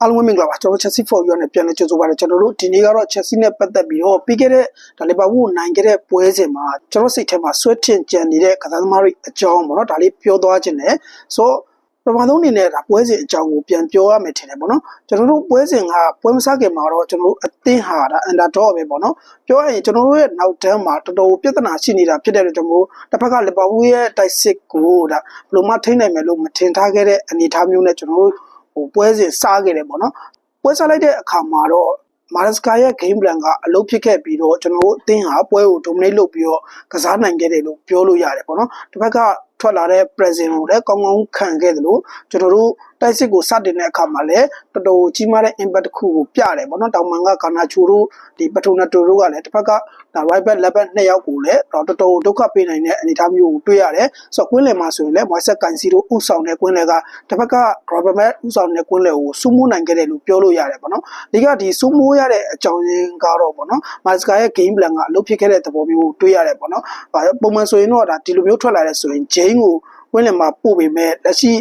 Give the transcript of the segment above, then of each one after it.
အားလုံးပဲမင်္ဂလာပါကျွန်တော် Chelsea for you နဲ့ပြန်လည်ကြိုဆိုပါရစေကျွန်တော်တို့ဒီနေ့ကတော့ Chelsea နဲ့ပတ်သက်ပြီးတော့ပြီးခဲ့တဲ့ဒါလီဗာပူးကိုနိုင်ခဲ့တဲ့ပွဲစဉ်မှာကျွန်တော်စိတ်ထဲမှာဆွဲထင်ကြံနေတဲ့ကစားသမားတွေအကြောင်းပေါ့နော်ဒါလေးပြောသွားခြင်းနဲ့ဆိုပထမဆုံးအနေနဲ့ဒါပွဲစဉ်အကြောင်းကိုပြန်ပြောရမယ်ထင်တယ်ပေါ့နော်ကျွန်တော်တို့ပွဲစဉ်ကပွဲမစခင်မှာတော့ကျွန်တော်တို့အသင်းဟာဒါ underdog ပဲပေါ့နော်ပြောရရင်ကျွန်တော်တို့ရဲ့နောက်တန်းမှာတော်တော်ပြဿနာရှိနေတာဖြစ်တဲ့အတွက်ကျွန်တော်တို့တစ်ဖက်ကလီဗာပူးရဲ့တိုက်စစ်ကိုဒါဘယ်လိုမှထိနိုင်မယ်လို့မထင်ထားခဲ့တဲ့အနေအထားမျိုးနဲ့ကျွန်တော်တို့ ဟိုပွဲစဉ်စားခဲ့တယ်ပေါ့နော်ပွဲစားလိုက်တဲ့အခါမှာတော့မာရစကာရဲ့ game plan ကအလုပ်ဖြစ်ခဲ့ပြီးတော့ကျွန်တော်တို့အသင်းဟာပွဲကို dominate လုပ်ပြီးတော့ကစားနိုင်ခဲ့တယ်လို့ပြောလို့ရတယ်ပေါ့နော်တစ်ဖက်က ထွက်လာတဲ့ present ကိုလည်းကောင်းကောင်းခံခဲ့တယ်လို့ကျွန်တော်တို့တိုက်စစ်ကိုစတင်တဲ့အခါမှာလည်းတော်တော်ကြီးမားတဲ့ impact တစ်ခုကိုပြတယ်ပေါ့နော်တောင်မန်ကကာနာချိုတို့ဒီပထိုနာတိုတို့ကလည်းတစ်ဖက်ကဒါ right back left back နှစ်ယောက်ကိုလည်းတော်တော်ဒုက္ခပေးနိုင်တဲ့အနေအထားမျိုးကိုတွေ့ရတယ်ဆိုတော့ကွင်းလယ်မှာဆိုရင်လည်း Moises Caicedo ဥဆောင်တဲ့ကွင်းလယ်ကတစ်ဖက်က Robert Matt ဥဆောင်တဲ့ကွင်းလယ်ကိုစူးမိုးနိုင်ခဲ့တယ်လို့ပြောလို့ရတယ်ပေါ့နော်ဒီကဒီစူးမိုးရတဲ့အကြောင်းရင်းကတော့ပေါ့နော် Maska ရဲ့ game plan ကအလုပ်ဖြစ်ခဲ့တဲ့သဘောမျိုးကိုတွေ့ရတယ်ပေါ့နော်ပုံမှန်ဆိုရင်တော့ဒါဒီလိုမျိုးထွက်လာတဲ့ဆိုရင် Jane ကိုဝင်းလင်မှာပို့ပေမဲ့လက်ရှိ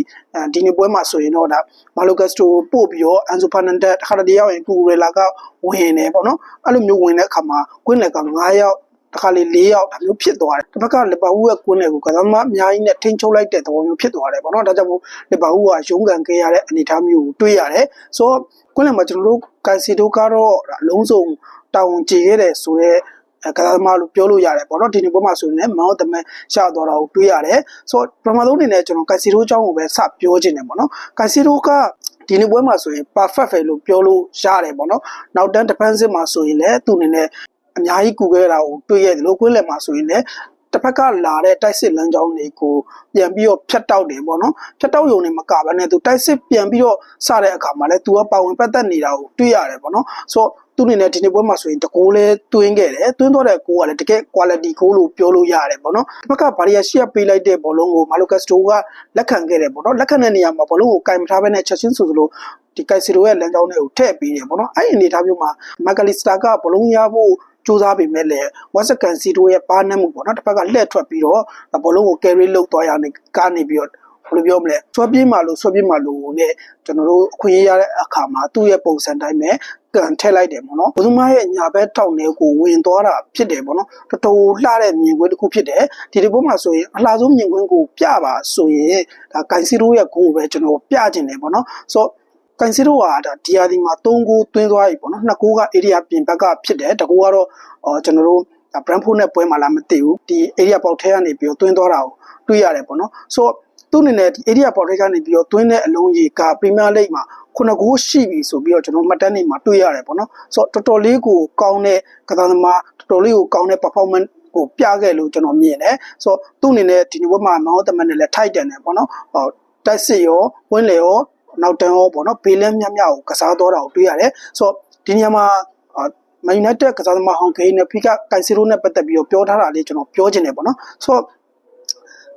ဒီနေ့ပွဲမှာဆိုရင်တော့ဒါမာလိုဂက်စတိုပို့ပြီးတော့အန်ဆိုဖာနန်ဒက်တခါတည်းရောက်ရင်ကူရလာကဝင်နေပေါ့နော်အဲ့လိုမျိုးဝင်တဲ့အခါမှာကွင်းလက်က9ယောက်တခါလေ၄ယောက်ဒါမျိုးဖြစ်သွားတယ်တစ်ဖက်ကလီဗာပူးရဲ့ကွင်းတွေကိုကစားမအများကြီးနဲ့ထိန်းချုပ်လိုက်တဲ့သဘောမျိုးဖြစ်သွားတယ်ပေါ့နော်ဒါကြောင့်မို့လီဗာပူးကရုန်းကန်ခဲ့ရတဲ့အနေအထားမျိုးကိုတွေ့ရတယ်ဆိုတော့ကွင်းလယ်မှာကျွန်တော်တို့ကန်စီဒိုကတော့အလုံးစုံတာဝန်ကျေခဲ့တယ်ဆိုတော့ ကစားသမားလို့ပြောလို့ရတယ်ပေါ့နော်ဒီနေ့ပွဲမှာဆိုရင်လည်းမောင်းတမဲရှာသွားတာကိုတွေ့ရတယ်ဆိုတော့ပထမဆုံးအနေနဲ့ကျွန်တော်ကစီရိုအကြောင်းကိုပဲစပြောချင်တယ်ပေါ့နော်ကစီရိုကဒီနေ့ပွဲမှာဆိုရင် perfect ပဲလို့ပြောလို့ရတယ်ပေါ့နော်နောက်တန်း defensive မှာဆိုရင်လည်းသူ့အနေနဲ့အများကြီးကူခဲ့တာကိုတွေ့ရတယ်လို့ကွင်းလယ်မှာဆိုရင်လည်း တစ်ဖက်ကလာတဲ့တိုက်စစ်လမ်းကြောင်းတွေကိုပြန်ပြီးတော့ဖြတ်တောက်တယ်ပေါ့နော်ဖြတ်တောက်ယုံနေမကဘဲနဲ့သူတိုက်စစ်ပြန်ပြီးတော့စတဲ့အခါမှာလည်းသူကပါဝင်ပတ်သက်နေတာကိုတွေ့ရတယ်ပေါ့နော်ဆိုတော့သူအနေနဲ့ဒီနေ့ပွဲမှာဆိုရင်တကိုးလဲတွင်းခဲ့တယ်တွင်းတော့တဲ့ကိုကလည်းတကယ် quality ကိုလို့ပြောလို့ရတယ်ပေါ့နော်တစ်ဖက်ကဘာရီယာရှီယာပေးလိုက်တဲ့ဘောလုံးကိုမာလိုကက်စတိုကလက်ခံခဲ့တယ်ပေါ့နော်လက်ခံတဲ့နေရာမှာဘောလုံးကိုကင်မထားဘဲနဲ့ချက်ချင်းဆိုသလိုဒီကိုက်စီရိုရဲ့လမ်းကြောင်းတွေကိုထည့်ပေးတယ်ပေါ့နော်အဲ့ဒီအနေအထားမျိုးမှာမက်ကလီစတာကဘောလုံးရဖို့ စူးစမ်းပေမဲ့လည်းဝက်စကန်စီတိုရဲ့ပါနှက်မှုပေါ့နော်တစ်ဖက်ကလှည့်ထွက်ပြီးတော့ဘောလုံးကို carry လုပ်သွားရနေကနေပြီးတော့ဘယ်လိုပြောမလဲဆွဲပြေးမှလို့ဆွဲပြေးမှလို့နဲ့ကျွန်တော်တို့အခွင့်အရေးရတဲ့အခါမှာသူ့ရဲ့ပုံစံတိုင်းပဲကန်ထည့်လိုက်တယ်ပေါ့နော်ဘုဇမရဲ့ညာဘက်ထောက်နေကိုဝင်သွားတာဖြစ်တယ်ပေါ့နော်တော်တော်လှတဲ့မြင်ကွင်းတစ်ခုဖြစ်တယ်ဒီဒီဘုမှာဆိုရင်အလှဆုံးမြင်ကွင်းကိုပြပါဆိုရင်ဒါကန်စီရိုရဲ့ဂိုးပဲကျွန်တော်ပြကျင်တယ်ပေါ့နော်ဆို ကန်စီရိုကဒါဒီယာဒီမှာ3ဂိုးသွင်းသွားပြီပေါ့နော်နှစ်ဂိုးက area ပြင်ဘက်ကဖြစ်တယ်တကူကတော့ကျွန်တော်တို့ဘရန်ဖို့နဲ့ပွဲမှာလာမသိဘူးဒီ area ပေါက်ထဲကနေပြီးတော့သွင်းသွားတာကိုတွေ့ရတယ်ပေါ့နော်ဆိုသူ့အနေနဲ့ဒီ area ပေါ်ထဲကနေပြီးတော့သွင်းတဲ့အလုံးကြီးက Premier League မှာခုနကိုရှိပြီဆိုပြီးတော့ကျွန်တော်မှတ်တမ်းတွေမှာတွေ့ရတယ်ပေါ့နော်ဆိုတော့တော်တော်လေးကိုကောင်းတဲ့ကစားသမားတော်တော်လေးကိုကောင်းတဲ့ performance ကိုပြခဲ့လို့ကျွန်တော်မြင်တယ်ဆိုတော့သူ့အနေနဲ့ဒီနေ့ဘက်မှာမောင်းသမန်နဲ့လည်းထိုက်တန်တယ်ပေါ့နော်ဟောတိုက်စစ်ရောဝင်းလေရော နောက်တန်းရောပေါ့နော်ဘေးလဲမြမြကိုကစားတော့တာကိုတွေ့ရတယ်ဆိုတော့ဒီနေရာမှာမန်ယူနိုက်တက်ကစားသမားဟောင်ဂိမ်းနဲ့ဖိကကိုင်စီရိုနဲ့ပတ်သက်ပြီးတော့ပြောထားတာလေးကျွန်တော်ပြောချင်တယ်ပေါ့နော်ဆိုတော့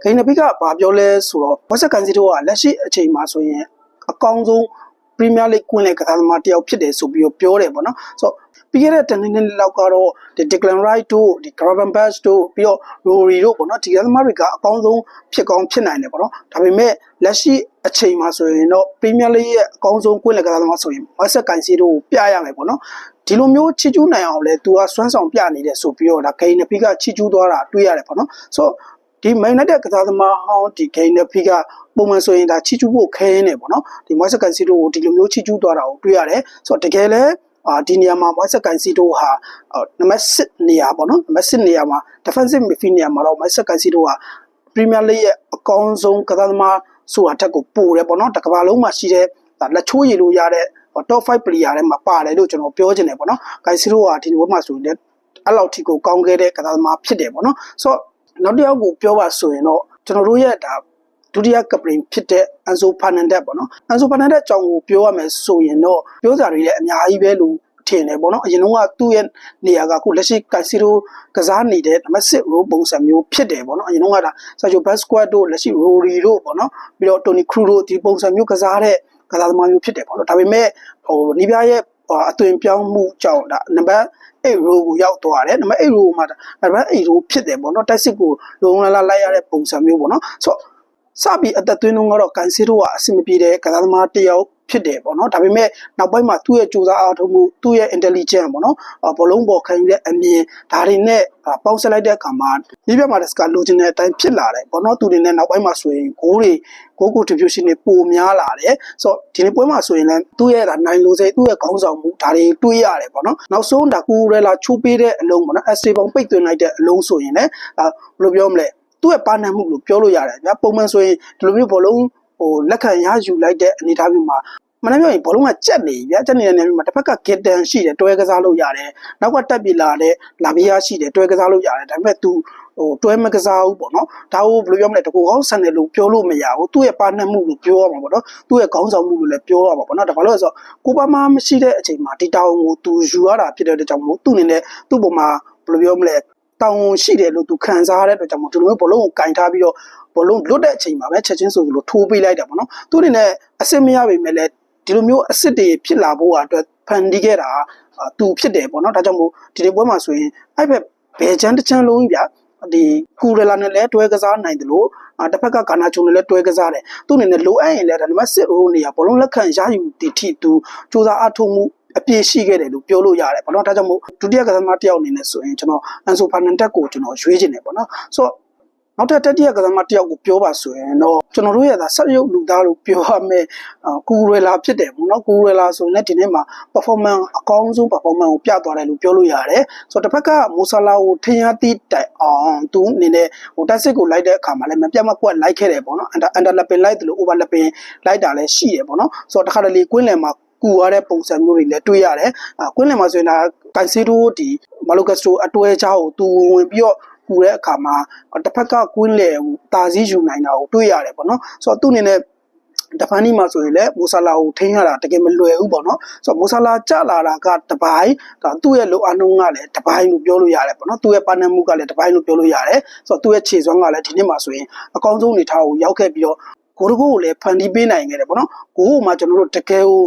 ဂိမ်းနပိကဘာပြောလဲဆိုတော့ဝက်ဆက်ကန်စီတိုကလက်ရှိအချိန်မှာဆိုရင်အကောင်းဆုံးပရီးမီးယားလိဂ်ကွင်းလေကစားသမားတယောက်ဖြစ်တယ်ဆိုပြီးတော့ပြောတယ်ပေါ့နော်ဆိုတော့ ပြီးခဲ့တဲ့တနင်္ဂနွေလောက်ကတော့ဒီ Declan Rice တို့ဒီ Gravenberch တို့ပြီးတော့ Rory တို့ပေါ့နော်ဒီကစားသမားတွေကအကောင်းဆုံးဖြစ်ကောင်းဖြစ်နိုင်တယ်ပေါ့နော်ဒါပေမဲ့လက်ရှိအချိန်မှာဆိုရင်တော့ Premier League ရဲ့အကောင်းဆုံးကွင်းလေကစားသမားဆိုရင် Moises Caicedo ကိုပြရမယ်ပေါ့နော်ဒီလိုမျိုးချီကျူးနိုင်အောင်လဲသူကစွမ်းဆောင်ပြနေတယ်ဆိုပြီးတော့ဒါဂိမ်းနပိကချီကျူးသွားတာတွေ့ရတယ်ပေါ့နော်ဆိုတော့ဒီမိုင်းနက်တဲ့ကစားသမားဟောင်းဒီဂိမ်းနပိကပုံမှန်ဆိုရင်ဒါချီကျူးဖို့ခဲရင်းနေပေါ့နော်ဒီမွိုက်စကန်စီတိုကိုဒီလိုမျိုးချီကျူးသွားတာကိုတွေ့ရတယ်ဆိုတော့တကယ်လဲ အာဒီနေရာမှာမွိုက်စကန်စီတိုဟာနံပါတ်6နေရာပေါ့နော်နံပါတ်6နေရာမှာ defensive midfield နေရာမှာတော့မွိုက်စကန်စီတိုဟာ Premier League ရဲ့အကောင်းဆုံးကစားသမားဆိုတာတက်ကိုပို့တယ်ပေါ့နော်တကဘာလုံးမှာရှိတဲ့လက်ချိုးရည်လို့ရတဲ့ top 5 player ထဲမှာပါတယ်လို့ကျွန်တော်ပြောချင်တယ်ပေါ့နော်ဂိုင်စီရိုကဒီဘက်မှာဆိုရင်လည်းအဲ့လောက်ထိကိုကောင်းခဲ့တဲ့ကစားသမားဖြစ်တယ်ပေါ့နော်ဆိုတော့နောက်တစ်ယောက်ကိုပြောပါဆိုရင်တော့ကျွန်တော်တို့ရဲ့ဒါ ဒုတိယကပရင်ဖြစ်တဲ့အန်ဆိုဖာနန်ဒက်ပေါ့နော်အန်ဆိုဖာနန်ဒက်အကြောင်းကိုပြောရမယ်ဆိုရင်တော့ပြောစရာတွေလည်းအများကြီးပဲလို့ထင်တယ်ပေါ့နော်အရင်တော့ကသူ့ရဲ့နေရာကခုလက်ရှိကိုင်စီရိုကစားနေတဲ့နံပါတ်6ရိုးပုံစံမျိုးဖြစ်တယ်ပေါ့နော်အရင်တော့ကဒါဆာဂျိုဘတ်စကွတ်တို့လက်ရှိရိုရီတို့ပေါ့နော်ပြီးတော့တိုနီခရူတို့ဒီပုံစံမျိုးကစားတဲ့ကစားသမားမျိုးဖြစ်တယ်ပေါ့နော်ဒါပေမဲ့ဟိုနီးပြရဲ့အသွင်ပြောင်းမှုကြောင့်ဒါနံပါတ်8 row ကိုရောက်သွားတယ်နံပါတ်8 row မှာနံပါတ်8 row ဖြစ်တယ်ပေါ့နော်တိုက်စစ်ကိုလုံလလာလိုက်ရတဲ့ပုံစံမျိုးပေါ့နော်ဆိုတော့ စပြီးအသက်သွင်းတော့ကတော့ကန်စီရိုကအဆင်မပြေတဲ့ကစားသမားတစ်ယောက်ဖြစ်တယ်ပေါ့နော်ဒါပေမဲ့နောက်ပိုင်းမှာသူ့ရဲ့စူးစမ်းအားထုတ်မှုသူ့ရဲ့ intelligence ပေါ့နော်အာဘလုံးပေါ်ခံယူတဲ့အမြင်ဒါတွေနဲ့အာပေါင်းစပ်လိုက်တဲ့အခါမှာဒီဘက်မှာတစကလိုချင်တဲ့အတိုင်းဖြစ်လာတယ်ပေါ့နော်သူတွေနဲ့နောက်ပိုင်းမှာဆိုရင်ဂိုးတွေဂိုး contribution တွေပိုများလာတယ်ဆိုတော့ဒီနေ့ပွဲမှာဆိုရင်လည်းသူ့ရဲ့ဒါနိုင်လို့စိသူ့ရဲ့ခေါင်းဆောင်မှုဒါတွေတွေးရတယ်ပေါ့နော်နောက်ဆုံးဒါကူရဲလာချိုးပေးတဲ့အလုံးပေါ့နော် essay ပုံပိတ်သွင်းလိုက်တဲ့အလုံးဆိုရင်လည်းအာဘယ်လိုပြောမလဲ သူ့ရဲ့ပါဏမှုလို့ပြောလို့ရတယ်ဗျာပုံမှန်ဆိုရင်ဒီလိုမျိုးဘောလုံးဟိုလက်ခံရယူလိုက်တဲ့အနေအထားမျိုးမှာမနေ့ပြောရင်ဘောလုံးကကြက်နေဗျာကြက်နေတဲ့နေရာမျိုးမှာတစ်ဖက်ကဂစ်တန်ရှိတယ်တွဲကစားလို့ရတယ်နောက်ကတက်ပြီလာတဲ့လာဘီယာရှိတယ်တွဲကစားလို့ရတယ်ဒါပေမဲ့ तू ဟိုတွဲမကစားဘူးပေါ့နော်ဒါကိုဘယ်လိုပြောမလဲတကူကောင်းဆန်တယ်လို့ပြောလို့မရဘူးသူ့ရဲ့ပါနှက်မှုလို့ပြောရမှာပေါ့နော်သူ့ရဲ့ခေါင်းဆောင်မှုလို့လည်းပြောရမှာပေါ့နော်ဒါဘာလို့လဲဆိုတော့ကိုပါမမရှိတဲ့အချိန်မှာဒီတောင်ကို तू ယူရတာဖြစ်တဲ့အတွက်ကြောင့်မို့သူ့အနေနဲ့သူ့ပုံမှာဘယ်လိုပြောမလဲ တောင်းရှိတယ်လို့ तू ခံစားရတဲ့အတွက်ကြောင့်မို့ဒီလိုမျိုးဘလုံးကိုကင်ထားပြီးတော့ဘလုံးလွတ်တဲ့အချိန်မှာပဲချက်ချင်းဆိုသလိုထိုးပေးလိုက်တာပေါ့နော်သူ့အနေနဲ့အစ်စ်မရပေမဲ့လည်းဒီလိုမျိုးအစ်စ်တွေဖြစ်လာဖို့အတွက်ဖန်တီးခဲ့တာသူဖြစ်တယ်ပေါ့နော်ဒါကြောင့်မို့ဒီဒီပွဲမှာဆိုရင်အဲ့ဘက်ဘယ်ချမ်းတစ်ချမ်းလုံးကြီးဗျာဒီကူရလာနဲ့လည်းတွဲကစားနိုင်တယ်လို့တစ်ဖက်ကကာနာချုံနဲ့လည်းတွဲကစားတယ်သူအနေနဲ့လိုအပ်ရင်လည်းဒါနမစစ်ရိုးနေရဘလုံးလက်ခံရယူတည်ထိသူစူးစမ်းအထောက်မှု အပြည့်ရှိခဲ့တယ်လို့ပြောလို့ရတယ်ပေါ့နော်ဒါကြောင့်မို့ဒုတိယကစားသမားတစ်ယောက်အနေနဲ့ဆိုရင်ကျွန်တော်အန်ဆိုဖာနန်တက်ကိုကျွန်တော်ရွေးချင်တယ်ပေါ့နော်ဆိုတော့နောက်ထပ်တတိယကစားသမားတစ်ယောက်ကိုပြောပါဆိုရင်တော့ကျွန်တော်တို့ရဲ့ဒါဆက်ရုပ်လူသားလို့ပြောရမယ်ကူရလာဖြစ်တယ်ပေါ့နော်ကူရလာဆိုရင်လည်းဒီနေ့မှာ performance အကောင်းဆုံး performance ကိုပြသွားတယ်လို့ပြောလို့ရတယ်ဆိုတော့တစ်ဖက်ကမိုဆာလာကိုထင်ရသည့်တိုင်အောင်သူအနေနဲ့ဟိုတက်စစ်ကိုလိုက်တဲ့အခါမှာလည်းမပြတ်မကွက်လိုက်ခဲ့တယ်ပေါ့နော် under under lapping လိုက်တယ်လို့ over lapping လိုက်တာလည်းရှိတယ်ပေါ့နော်ဆိုတော့တစ်ခါတလေကွင်းလယ်မှာ ကူရတဲ့ပုံစံမျိုးတွေလည်းတွေ့ရတယ်။ကွင်းလယ်မှာဆိုရင်ဒါကန်စီတိုဒီမာလိုကက်စတိုအတွဲချောင်းကိုသူဝင်ပြီးတော့ကူတဲ့အခါမှာတစ်ဖက်ကကွင်းလယ်ကိုတာစည်းယူနိုင်တာကိုတွေ့ရတယ်ပေါ့နော်။ဆိုတော့သူ့အနေနဲ့တဖန်နီမှာဆိုရင်လည်းမိုဆာလာကိုထိန်းရတာတကယ်မလွယ်ဘူးပေါ့နော်ဆိုတော့မိုဆာလာကြလာတာကတပိုင်းဒါသူ့ရဲ့လိုအပ်နှုံးကလည်းတပိုင်းလို့ပြောလို့ရတယ်ပေါ့နော်သူ့ရဲ့ပါနမှုကလည်းတပိုင်းလို့ပြောလို့ရတယ်ဆိုတော့သူ့ရဲ့ခြေစွမ်းကလည်းဒီနေ့မှာဆိုရင်အကောင်းဆုံးအနေထားကိုရောက်ခဲ့ပြီးတော့ကိုရကိုကိုလည်းဖန်တီးပေးနိုင်ခဲ့တယ်ပေါ့နော်ကိုကိုမှကျွန်တော်တို့တကယ်ကို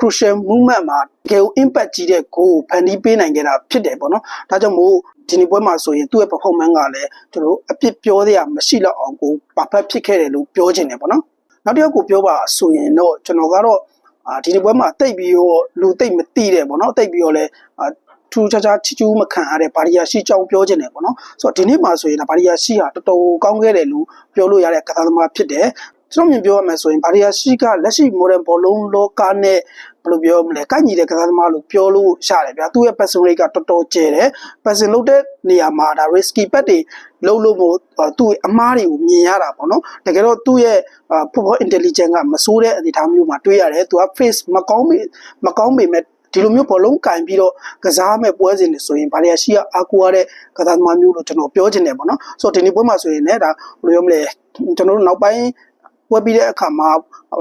crucial movement မှာတကယ်ကို impact ကြီးတဲ့ကိုဖန်တီးပေးနိုင်ခဲ့တာဖြစ်တယ်ပေါ့နော်ဒါကြောင့်မို့ဒီနေ့ပွဲမှာဆိုရင်သူ့ရဲ့ performance ကလည်းကျွန်တော်တို့အပြစ်ပြောရမရှိတော့အောင်ကို perfect ဖြစ်ခဲ့တယ်လို့ပြောချင်တယ်ပေါ့နော်နောက်တစ်ယောက်ကိုပြောပါဆိုရင်တော့ကျွန်တော်ကတော့အာဒီနေ့ပွဲမှာတိတ်ပြီးတော့လူတိတ်မတိတယ်ပေါ့နော်တိတ်ပြီးတော့လဲအာထူးခြားခြားချီချူးမခံရတဲ့ဘာရီယာရှိကြောင်းပြောချင်တယ်ပေါ့နော်ဆိုတော့ဒီနေ့မှာဆိုရင်ဒါဘာရီယာရှိဟာတော်တော်ကောင်းခဲ့တယ်လို့ပြောလို့ရတဲ့ကစားသမားဖြစ်တယ် ကျွန်တော်မြင်ပြောရမယ်ဆိုရင်ဘာရီယာရှိကလက်ရှိ modern ဘောလုံးလောကနဲ့ဘယ်လိုပြောမလဲကိုက်ညီတဲ့ကစားသမားလို့ပြောလို့ရတယ်ဗျာသူ့ရဲ့ passion rate ကတော်တော်ကျယ်တယ် passion လုပ်တဲ့နေရာမှာဒါ risky bet တွေလုံးလို့မို့သူ့ရဲ့အမားတွေကိုမြင်ရတာပေါ့နော်တကယ်တော့သူ့ရဲ့ football intelligence ကမဆိုးတဲ့အနေအထားမျိုးမှာတွေ့ရတယ်သူက face မကောင်းပေမကောင်းပေမဲ့ဒီလိုမျိုးဘောလုံးကင်ပြီးတော့ကစားမဲ့ပွဲစဉ်တွေဆိုရင်ဘာလျာရှိကအာကူရတဲ့ကစားသမားမျိုးလို့ကျွန်တော်ပြောချင်တယ်ပေါ့နော်ဆိုတော့ဒီနေ့ပွဲမှာဆိုရင်လည်းဒါဘယ်လိုပြောမလဲကျွန်တော်တို့နောက်ပိုင်း ပွဲပြီးတဲ့အခါမှာ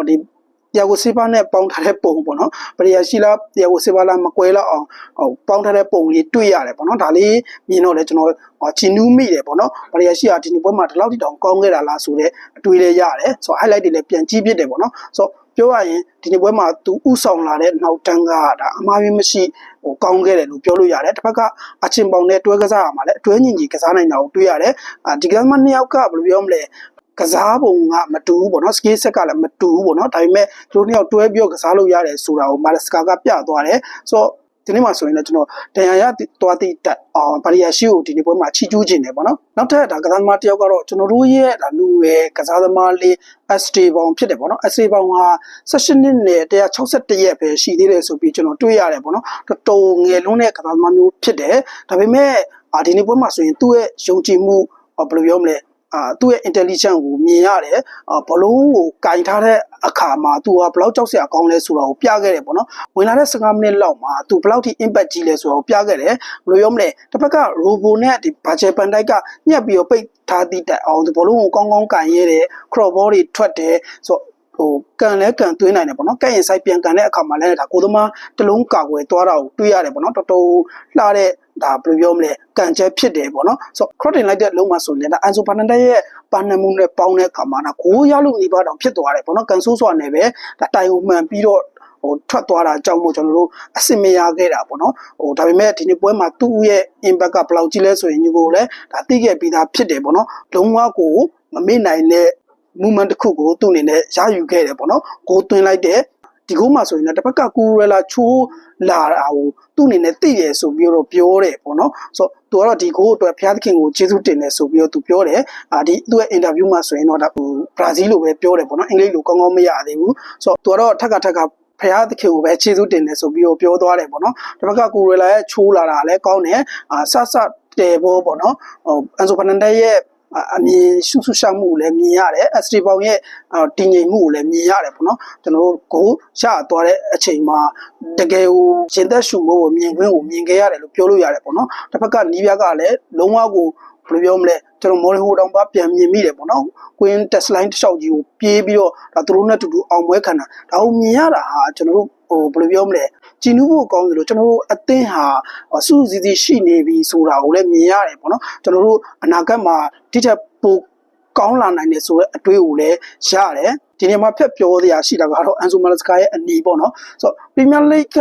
ဒီတရားကိုစေပါနဲ့ပေါင်းထားတဲ့ပုံပေါ့နော်ပရိယာရှိလားတရားကိုစေပါလားမကွဲလောက်အောင်ဟိုပေါင်းထားတဲ့ပုံလေးတွေ့ရတယ်ပေါ့နော်ဒါလေးမြင်တော့လေကျွန်တော်ချီနူးမိတယ်ပေါ့နော်ပရိယာရှိကဒီနေ့ပွဲမှာဒီလောက်တိတောင်ကောင်းခဲ့တာလားဆိုတော့အတွေ့လေးရတယ်ဆိုတော့ highlight တွေလည်းပြန်ကြည့်ပြတယ်ပေါ့နော်ဆိုတော့ပြောရရင်ဒီနေ့ပွဲမှာသူဥဆောင်လာတဲ့နောက်တန်းကဒါအမှားရင်းမရှိဟိုကောင်းခဲ့တယ်လို့ပြောလို့ရတယ်တစ်ဖက်ကအချင်းပေါင်နဲ့တွဲကစားရမှာလည်းအတွဲညီညီကစားနိုင်တာကိုတွေ့ရတယ်အာဒီကစားမနှစ်ယောက်ကဘယ်လိုပြောမလဲ ကစားပုံကမတူဘူးပေါ့နော်စကေးဆက်ကလည်းမတူဘူးပေါ့နော်ဒါပေမဲ့သူတို့နှစ်ယောက်တွဲပြီးတော့ကစားလို့ရတယ်ဆိုတာကိုမာလစကာကပြသွားတယ်ဆိုတော့ဒီနေ့မှာဆိုရင်လည်းကျွန်တော်ဒန်ယာရသွားတိတက်အောင်ဘာရီယာရှိကိုဒီနေ့ပွဲမှာချီကျူးခြင်းတယ်ပေါ့နော်နောက်ထပ်ဒါကစားသမားတစ်ယောက်ကတော့ကျွန်တော်တို့ရဲ့ဒါလူငယ်ကစားသမားလေး ST ပေါင်ဖြစ်တယ်ပေါ့နော် ST ပေါင်ဟာ16နှစ်နဲ့161ရက်ပဲရှိသေးတယ်ဆိုပြီးကျွန်တော်တွေ့ရတယ်ပေါ့နော်တော်တော်ငယ်လုံးတဲ့ကစားသမားမျိုးဖြစ်တယ်ဒါပေမဲ့အာဒီနေ့ပွဲမှာဆိုရင်သူ့ရဲ့ယုံကြည်မှုဘယ်လိုပြောမလဲ အာသူ့ရဲ့ intelligence ကိုမြင်ရတယ်အာဘလုံးကိုကင်ထားတဲ့အခါမှာသူကဘယ်လောက်ကြောက်စရာကောင်းလဲဆိုတာကိုပြခဲ့တယ်ပေါ့နော်ဝင်လာတဲ့15မိနစ်လောက်မှာသူဘယ်လောက်ထိ impact ကြီးလဲဆိုတာကိုပြခဲ့တယ်ဘယ်လိုပြောမလဲတစ်ဖက်က robo နဲ့ဒီ budget ပန်တိုက်ကညက်ပြီးတော့ပိတ်ထားသည့်တက်အောင်ဒီဘလုံးကိုကောင်းကောင်းကင်ရဲတယ် crop ball တွေထွက်တယ်ဆိုဟိုကန်လဲကန်သွင်းနိုင်တယ်ပေါ့နော်ကဲ့ရင်ဆိုင်ပြန်ကန်တဲ့အခါမှာလည်းဒါကိုသမားတလုံးကာကွယ်သွားတာကိုတွေ့ရတယ်ပေါ့နော်တော်တော်လှတဲ့ ဒါဘယ်လိုပြောမလဲကန်ချက်ဖြစ်တယ်ပေါ့နော်ဆိုတော့ crotting လိုက်တဲ့လုံးမှာဆိုရင်ဒါအန်ဆိုဖာနန်ဒက်ရဲ့ပါနမှုနဲ့ပေါင်းတဲ့အခါမှာဒါကိုရလို့နေပါတော့ဖြစ်သွားတယ်ပေါ့နော်ကန်ဆိုးစွာနဲ့ပဲဒါတိုင်ကိုမှန်ပြီးတော့ဟိုထွက်သွားတာကြောင့်မို့ကျွန်တော်တို့အစင်မရခဲ့တာပေါ့နော်ဟိုဒါပေမဲ့ဒီနေ့ပွဲမှာသူ့ရဲ့ impact ကဘယ်လောက်ကြီးလဲဆိုရင်ညီကိုလည်းဒါသိခဲ့ပြီးသားဖြစ်တယ်ပေါ့နော်လုံးဝကိုမမေ့နိုင်တဲ့ movement တစ်ခုကိုသူ့အနေနဲ့ရယူခဲ့တယ်ပေါ့နော်ကိုသွင်းလိုက်တဲ့ ဒီကုန်းမှာဆိုရင်လည်းတစ်ဖက်ကကူရလာချိုးလာတာကိုသူ့အနေနဲ့သိတယ်ဆိုပြီးတော့ပြောတယ်ပေါ့နော်ဆိုတော့သူကတော့ဒီကိုအတွက်ဘုရားသခင်ကိုကျေးဇူးတင်တယ်ဆိုပြီးတော့သူပြောတယ်အာဒီသူ့ရဲ့အင်တာဗျူးမှာဆိုရင်တော့ဒါဟိုဘရာဇီးလိုပဲပြောတယ်ပေါ့နော်အင်္ဂလိပ်လိုကောင်းကောင်းမရသေးဘူးဆိုတော့သူကတော့ထက်ကထက်ကဖရားသခင်ကိုပဲခြေစွတင်တယ်ဆိုပြီးတော့ပြောသွားတယ်ပေါ့နော်ဒီဘက်ကကိုရီလာရဲ့ချိုးလာတာလည်းကောင်းတယ်အာဆဆတယ်ဘောပေါ့နော်ဟိုအန်ဆိုဖနန်ဒက်ရဲ့ အမြင်ရှုရှုရှောက်မှုကိုလည်းမြင်ရတယ်အက်စထရီပေါင်ရဲ့တည်ငြိမ်မှုကိုလည်းမြင်ရတယ်ပေါ့နော်ကျွန်တော်တို့ကိုရသွားတဲ့အချိန်မှာတကယ်ကိုရှင်သက်ရှုမှုကိုမြင်ခွင့်ကိုမြင်ခဲ့ရတယ်လို့ပြောလို့ရတယ်ပေါ့နော်တစ်ဖက်ကနီးပြားကလည်းလုံးဝကိုဘယ်လိုပြောမလဲကျွန်တော်မော်ရီဟိုတောင်ပါပြန်မြင်မိတယ်ပေါ့နော်ကွင်းတက်စလိုင်းတစ်လျှောက်ကြီးကိုပြေးပြီးတော့ဒါသူတို့နဲ့တူတူအောင်ပွဲခံတာဒါကိုမြင်ရတာဟာကျွန်တော်တို့ ဟိုဘယ်လိုပြောမလဲကြည်နူးဖို့ကောင်းတယ်လို့ကျွန်တော်တို့အသင်းဟာစုစည်းစည်းရှိနေပြီဆိုတာကိုလည်းမြင်ရတယ်ပေါ့နော်ကျွန်တော်တို့အနာဂတ်မှာတိထက်ပိုကောင်းလာနိုင်တယ်ဆိုတဲ့အတွေးကိုလည်းရတယ်ဒီနေရာမှာဖက်ပြောစရာရှိတာကတော့အန်ဆိုမာလစကာရဲ့အနီပေါ့နော်ဆိုတော့ပရီးမီယာလိဂ်က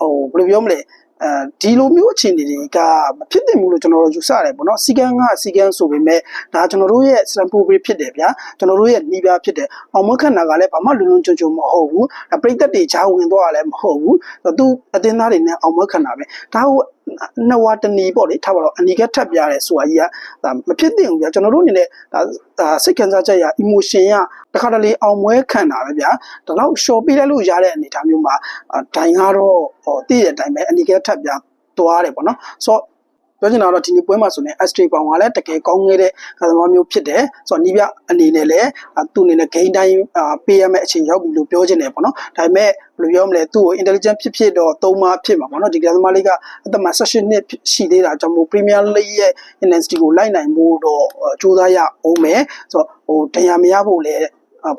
ဟိုဘယ်လိုပြောမလဲ အဲဒီလိုမျိုးအခြေအနေတွေကမဖြစ်သင့်ဘူးလို့ကျွန်တော်တို့ယူဆတယ်ပေါ့နော်စီကန်းကစီကန်းဆိုပေမဲ့ဒါကျွန်တော်တို့ရဲ့စံပိုဘေးဖြစ်တယ်ဗျာကျွန်တော်တို့ရဲ့နှီးပြားဖြစ်တယ်အောင်မခန့်နာကလည်းဘာမှလုံလုံချုံချုံမဟုတ်ဘူးပြိသက်တွေချားဝင်သွားတာလည်းမဟုတ်ဘူးသူအတင်းသားတွေနဲ့အောင်မခန့်နာပဲဒါကို နှစ်ဝါတနီပေါ့လေထားပါတော့အနီကထပ်ပြရဲဆိုတာကြီးကဒါမဖြစ်သင့်ဘူးဗျာကျွန်တော်တို့အနေနဲ့ဒါဒါစိတ်ခံစားချက်ရ emotion ရတခါတလေအောင်မွဲခံတာပဲဗျာဒါတော့ short ပေးလိုက်လို့ရတဲ့အနေအထားမျိုးမှာဒိုင်ကတော့ဟောတည့်တဲ့အတိုင်းပဲအနီကထပ်ပြသွားတယ်ပေါ့နော်ဆိုတော့ ပြောချင်တာတော့ဒီနေ့ပွဲမှာဆိုရင် S3 ပေါင်ကလည်းတကယ်ကောင်းခဲ့တဲ့ကစားသမားမျိုးဖြစ်တယ်ဆိုတော့နီးပြအနေနဲ့လည်းသူ့အနေနဲ့ gain time ပေးရမယ့်အချိန်ရောက်ပြီလို့ပြောချင်တယ်ပေါ့နော်ဒါပေမဲ့ဘယ်လိုပြောမလဲသူ့ကို intelligent ဖြစ်ဖြစ်တော့သုံးပါဖြစ်မှာပေါ့နော်ဒီကစားသမားလေးကအသက်မှာ16နှစ်ရှိသေးတာကြောင့်မို့ Premier League ရဲ့ intensity ကိုလိုက်နိုင်ဖို့တော့စူးစမ်းရအောင်မယ်ဆိုတော့ဟိုတရားမရဖို့လည်း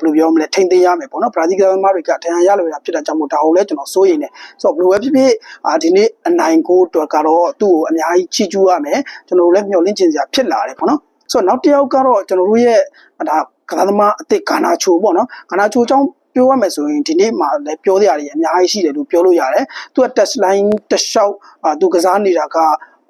ဘယ်လိုပြောမလဲထိမ့်သိမ်းရမယ်ပေါ့နော်ဘရာဇီးကစားသမားတွေကတရားရလွယ်တာဖြစ်တာကြောင့်မို့ဒါကိုလည်းကျွန်တော်စိုးရိမ်နေဆိုတော့ဘယ်လိုပဲဖြစ်ဖြစ်အာဒီနေ့အနိုင်ကိုအတွက်ကတော့သူ့ကိုအများကြီးချီးကျူးရမယ်ကျွန်တော်တို့လည်းမျှော်လင့်ချင်စရာဖြစ်လာတယ်ပေါ့နော်ဆိုတော့နောက်တစ်ယောက်ကတော့ကျွန်တော်တို့ရဲ့ဒါကစားသမားအစ်စ်ကာနာချိုပေါ့နော်ကာနာချိုအကြောင်းပြောရမယ်ဆိုရင်ဒီနေ့မှာလည်းပြောရရတယ်အများကြီးရှိတယ်လို့ပြောလို့ရတယ်သူက test line တစ်လျှောက်သူကစားနေတာက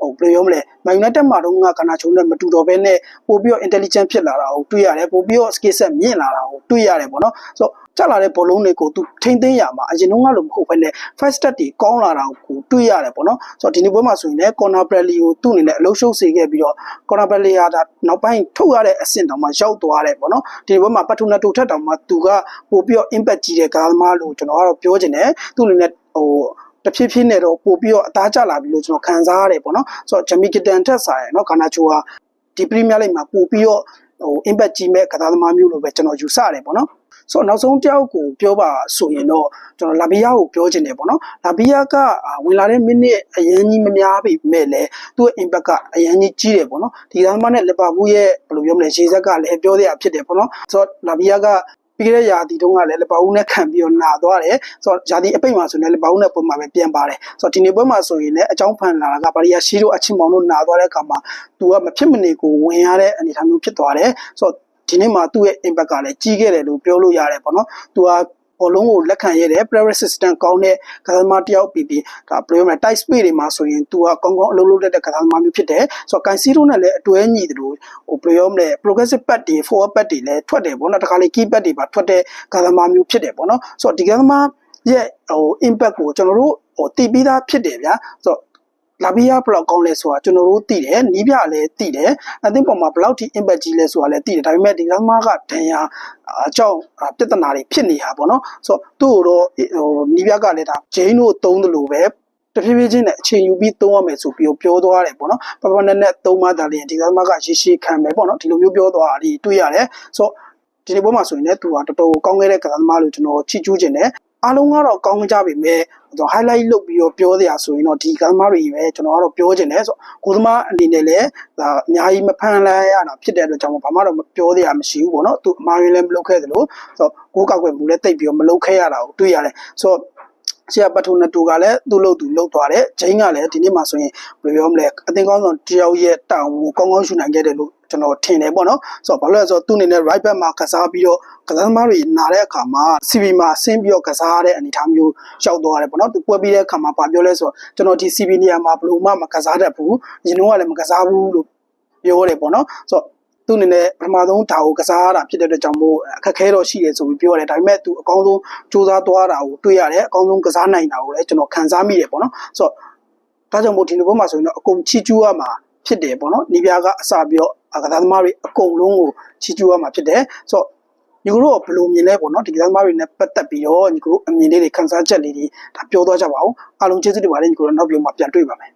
ဟိုဘယ်လိုပြောမလဲမန်ယူနိုက်တက်မှာတော့ကကနာချုံနဲ့မတူတော့ဘဲနဲ့ပို့ပြီးတော့ intelligent ဖြစ်လာတာကိုတွေ့ရတယ်ပို့ပြီးတော့ skill set မြင့်လာတာကိုတွေ့ရတယ်ပေါ့နော်ဆိုတော့ကျလာတဲ့ဘောလုံးတွေကိုသူထိမ့်သိမ်းရမှာအရင်တော့ကလို့မဟုတ်ဘဲနဲ့ first step တွေကောင်းလာတာကိုတွေ့ရတယ်ပေါ့နော်ဆိုတော့ဒီနေ့ပွဲမှာဆိုရင်လည်း corner bradley ကိုသူ့အနေနဲ့အလုံးရှုပ်စေခဲ့ပြီးတော့ corner bradley ကဒါနောက်ပိုင်းထုတ်ရတဲ့အဆင့်တောင်မှရောက်သွားတယ်ပေါ့နော်ဒီပွဲမှာပတ်ထူနာတိုထက်တောင်မှသူကပို့ပြီးတော့ impact ကြီးတဲ့ကားသမားလို့ကျွန်တော်ကတော့ပြောချင်တယ်သူ့အနေနဲ့ဟို တဖြည်းဖြည်းနဲ့တော့ပို့ပြီးတော့အသားကျလာပြီလို့ကျွန်တော်ခံစားရတယ်ပေါ့နော်ဆိုတော့ဂျမီကတန်ထက်ဆိုင်နော်ဂါနာချိုဟာဒီပရီးမီးယားလိမ့်မှာပို့ပြီးတော့ဟို impact ကြီးမဲ့ကစားသမားမျိုးလိုပဲကျွန်တော်ယူဆရတယ်ပေါ့နော်ဆိုတော့နောက်ဆုံးတယောက်ကိုပြောပါဆိုရင်တော့ကျွန်တော်လာဘီယာကိုပြောချင်တယ်ပေါ့နော်လာဘီယာကဝင်လာတဲ့မိနစ်အရင်ကြီးမများပေမဲ့လည်းသူ့ impact ကအရင်ကြီးကြီးတယ်ပေါ့နော်ဒီကစားသမားနဲ့လီဗာပူးရဲ့ဘယ်လိုပြောမလဲရေဆက်ကလည်းပြောတဲ့အဖြစ်တယ်ပေါ့နော်ဆိုတော့လာဘီယာက ပြီးခဲ့တဲ့ရာသီတုန်းကလည်းလပအုပ်နဲ့ခံပြီးတော့နာသွားတယ်ဆိုတော့ရာသီအပိတ်မှာဆိုရင်လပအုပ်နဲ့ပုံမှာပဲပြန်ပါတယ်ဆိုတော့ဒီနေ့ပွဲမှာဆိုရင်လည်းအကြောင်းဖန်လာတာကဘာရီယာရှိတို့အချင်းမောင်တို့နာသွားတဲ့အခါမှာသူကမဖြစ်မနေကိုဝင်ရတဲ့အနေအထားမျိုးဖြစ်သွားတယ်ဆိုတော့ဒီနေ့မှာသူ့ရဲ့ impact ကလည်းကြီးခဲ့တယ်လို့ပြောလို့ရတယ်ပေါ့နော်သူက ဘောလုံးကိုလက်ခံရတဲ့ player resistant ကောင်းတဲ့ကစားသမားတယောက်ပြီးပြီးဒါ player မှာ tight space တွေမှာဆိုရင်သူကကောင်းကောင်းအလုပ်လုပ်တတ်တဲ့ကစားသမားမျိုးဖြစ်တယ်ဆိုတော့ Cancelo နဲ့လည်းအတွဲညီတယ်လို့ဟို player မှာ progressive pass တွေ forward pass တွေလည်းထွက်တယ်ပေါ့နော်တခါလေ key pass တွေပါထွက်တဲ့ကစားသမားမျိုးဖြစ်တယ်ပေါ့နော်ဆိုတော့ဒီကစားသမားရဲ့ဟို impact ကိုကျွန်တော်တို့ဟိုတည်ပြီးသားဖြစ်တယ်ဗျာဆိုတော့ လာဘီယာဘလောက်ကောင်းလဲဆိုတာကျွန်တော်တို့သိတယ်နီးပြလည်းသိတယ်အသင်းပေါ်မှာဘလောက်ထိ impact ကြီးလဲဆိုတာလည်းသိတယ်ဒါပေမဲ့ဒီကမားကဒဏ်ရာအကြောင်းပြဿနာတွေဖြစ်နေတာပေါ့နော်ဆိုတော့သူ့ကိုတော့ဟိုနီးပြကလည်းဒါဂျိန်းတို့သုံးတယ်လို့ပဲတဖြည်းဖြည်းချင်းနဲ့အချိန်ယူပြီးသုံးရမယ်ဆိုပြီးပြောသွားတယ်ပေါ့နော်ပပနဲ့နဲ့သုံးမှသာလျှင်ဒီကမားကရေရှည်ခံမယ်ပေါ့နော်ဒီလိုမျိုးပြောသွားတာဒီတွေ့ရတယ်ဆိုတော့ဒီနေ့ပေါ်မှာဆိုရင်လည်းသူကတော်တော်ကောင်းခဲ့တဲ့ကစားသမားလို့ကျွန်တော်ချီးကျူးခြင်းတယ်အားလုံးကတော့ကောင်းကြပြီမဲ့ ကျွန်တော် highlight လုပ်ပြီးတော့ပြောစရာဆိုရင်တော့ဒီကသမားတွေပဲကျွန်တော်ကတော့ပြောချင်တယ်ဆိုကိုသမားအနေနဲ့လည်းဒါအများကြီးမဖန်လိုက်ရတာဖြစ်တဲ့အတွက်ကြောင့်ဘာမှတော့မပြောစရာမရှိဘူးပေါ့နော်သူအမှားရင်းလည်းမလုပ်ခဲ့သလိုဆိုတော့ကိုကောက်ွယ်မှုလည်းတိတ်ပြီးတော့မလုပ်ခဲ့ရတာကိုတွေ့ရတယ်ဆိုတော့ဆရာပထုနတူကလည်းသူ့လို့သူလှုပ်သွားတယ်ဂျိန်းကလည်းဒီနေ့မှဆိုရင်ဘယ်လိုပြောမလဲအသင်းကောင်းဆောင်တယောက်ရဲ့တောင်ကိုကောင်းကောင်းရှုနိုင်ခဲ့တယ်လို့ ကျွန်တော်ထင်တယ်ပေါ့နော်ဆိုတော့ဘာလို့လဲဆိုတော့သူ့အနေနဲ့ right back မှာကစားပြီးတော့ကစားသမားတွေနာတဲ့အခါမှာ CV မှာဆင်းပြီးတော့ကစားတဲ့အနေအထားမျိုးရောက်သွားတယ်ပေါ့နော်သူပွဲပြီးတဲ့အခါမှာဘာပြောလဲဆိုတော့ကျွန်တော်ဒီ CV နေရာမှာဘယ်လိုမှမကစားတတ်ဘူးညီနှုံးကလည်းမကစားဘူးလို့ပြောတယ်ပေါ့နော်ဆိုတော့သူ့အနေနဲ့ပထမဆုံးဒါကိုကစားရတာဖြစ်တဲ့အတွက်ကြောင့်မို့အခက်အခဲတော့ရှိတယ်ဆိုပြီးပြောရတယ်ဒါပေမဲ့သူအကောင်းဆုံးစူးစမ်းသွားတာကိုတွေ့ရတယ်အကောင်းဆုံးကစားနိုင်တာကိုလည်းကျွန်တော်ခံစားမိတယ်ပေါ့နော်ဆိုတော့ဒါကြောင့်မို့ဒီလိုဘက်မှာဆိုရင်တော့အကုန်ချီကျူးရမှာ ဖြစ်တယ်ပေါ့နော်နီးပြားကအစပြီးတော့ကစားသမားတွေအကုန်လုံးကိုချီကျူးရမှာဖြစ်တယ်ဆိုတော့ညီကိုတို့ကဘယ်လိုမြင်လဲပေါ့နော်ဒီကစားသမားတွေနဲ့ပတ်သက်ပြီးတော့ညီကိုတို့အမြင်လေးတွေခန်းစားချက်လေးတွေဒါပြောသွားကြပါဦးအားလုံးကျေးဇူးတင်ပါတယ်ညီကိုတို့နောက်ပြီးမှပြန်တွေ့ပါမယ်